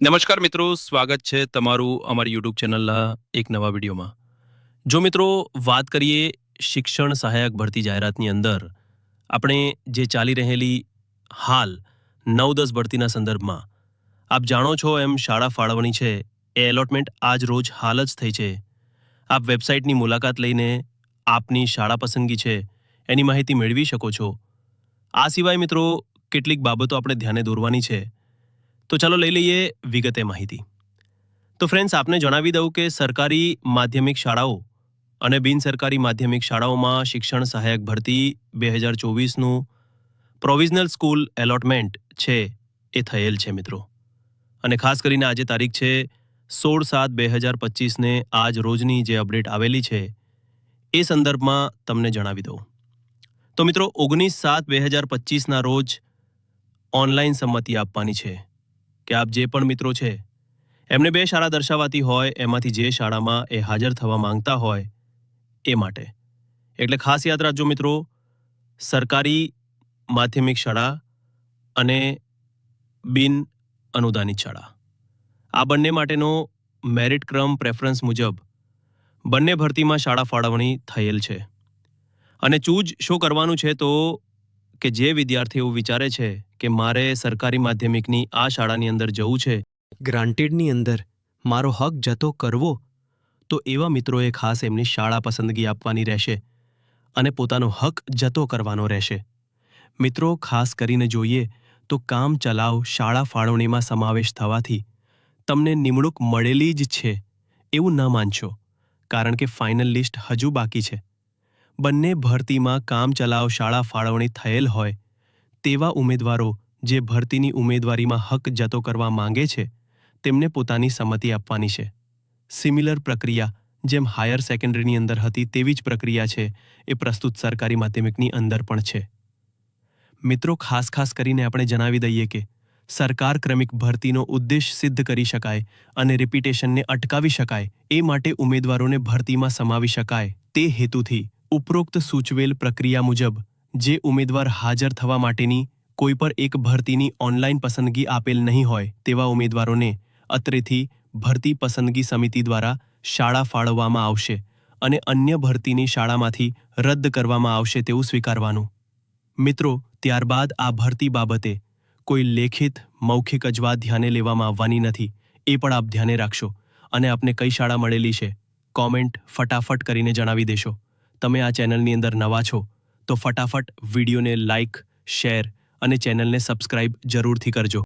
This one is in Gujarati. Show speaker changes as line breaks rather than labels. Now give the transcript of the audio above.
નમસ્કાર મિત્રો, સ્વાગત છે તમારું અમારી યુટ્યુબ ચેનલના એક નવા વિડીયોમાં. જો મિત્રો, વાત કરીએ શિક્ષણ સહાયક ભરતી જાહેરાતની અંદર, આપણે જે ચાલી રહેલી હાલ નવ દસ ભરતીના સંદર્ભમાં, આપ જાણો છો એમ શાળા ફાળવણી છે, એ એલોટમેન્ટ આજ રોજ હાલ જ થઈ છે. આપ વેબસાઇટની મુલાકાત લઈને આપની શાળા પસંદગી છે, એની માહિતી મેળવી શકો છો. આ સિવાય મિત્રો, કેટલીક બાબતો આપણે ધ્યાને દોરવાની છે. તો ચાલો લઈ લઈએ વિગતે માહિતી. તો ફ્રેન્ડ્સ આપને જણાવી દઉં કે સરકારી માધ્યમિક શાળાઓ અને બિન સરકારી માધ્યમિક શાળાઓમાં શિક્ષણ સહાયક ભરતી બે હજાર ચોવીસનું પ્રોવિઝનલ સ્કૂલ એલોટમેન્ટ છે એ થયેલ છે મિત્રો. અને ખાસ કરીને આજે તારીખ છે સોળ સાત બે હજાર પચીસને આજ રોજની જે અપડેટ આવેલી છે એ સંદર્ભમાં તમને જણાવી દઉં. તો મિત્રો, ઓગણીસ સાત બે હજાર પચીસના રોજ ઓનલાઈન સંમતિ આપવાની છે. કે આપ જે પણ મિત્રો છે, એમને બે શાળા દર્શાવાતી હોય, એમાંથી જે શાળામાં એ હાજર થવા માંગતા હોય, એ માટે. એટલે ખાસ યાદ રાખજો મિત્રો, સરકારી માધ્યમિક શાળા અને બિન અનુદાનિત શાળા. આ બંને માટેનો મેરિટ ક્રમ પ્રેફરન્સ મુજબ બંને ભરતીમાં શાળા ફાળવણી થયેલ છે. અને ચૂજ શું કરવાનું છે તો કે જે વિદ્યાર્થી એવું વિચારે છે કે મારે સરકારી માધ્યમિકની આ શાળાની અંદર જવું છે?
ગ્રાન્ટેડની અંદર મારો હક જતો કરવો,
તો એવા મિત્રોએ ખાસ એમની શાળા પસંદગી આપવાની રહેશે અને પોતાનો હક જતો કરવાનો રહેશે. મિત્રો, ખાસ કરીને જોઈએ તો કામ ચલાવ, શાળા ફાળવણીમાં સમાવેશ થવાથી તમને નિમણૂક મળેલી જ છે, એવું ન માનશો, કારણ કે ફાઇનલ લિસ્ટ હજુ બાકી છે. બંને ભરતીમાં કામ ચલાવ, શાળા ફાળવણી થયેલ હોય તેવા ઉમેદવારો જે ભરતીની ઉમેદવારીમાં હક જતો કરવા માંગે છે, તેમને પોતાની સંમતિ આપવાની છે. સિમિલર પ્રક્રિયા, જેમ હાયર સેકન્ડરીની અંદર હતી તેવી જ પ્રક્રિયા છે, એ પ્રસ્તુત સરકારી માધ્યમિકની અંદર પણ છે. મિત્રો, ખાસ ખાસ કરીને આપણે જણાવી દઈએ કે, સરકાર ક્રમિક ભરતીનો ઉદ્દેશ સિદ્ધ કરી શકાય અને રિપીટેશનને અટકાવી શકાય, એ માટે ઉમેદવારોને ભરતીમાં સમાવી શકાય. તે હેતુથી ઉપરોક્ત સૂચવેલ પ્રક્રિયા મુજબ જે ઉમેદવાર હાજર થવા માટેની કોઈ પણ એક ભરતીની ઓનલાઈન પસંદગી આપેલ નહીં હોય તેવા ઉમેદવારોને અત્રેથી ભરતી પસંદગી સમિતિ દ્વારા શાળા ફાળવવામાં આવશે અને અન્ય ભરતીની શાળામાંથી રદ કરવામાં આવશે તેવું સ્વીકારવાનું. મિત્રો, ત્યારબાદ આ ભરતી બાબતે કોઈ લેખિત, મૌખિક અજવા ધ્યાને લેવામાં આવવાની નથી, એ પણ આપ ધ્યાને રાખશો અને આપને કઈ શાળા મળેલી છે, કોમેન્ટ ફટાફટ કરીને જણાવી દેશો. તમે આ ચેનલની અંદર નવા છો તો ફટાફટ વિડીયોને લાઇક શેર અને ચેનલને સબસ્ક્રાઇબ જરૂરથી કરજો.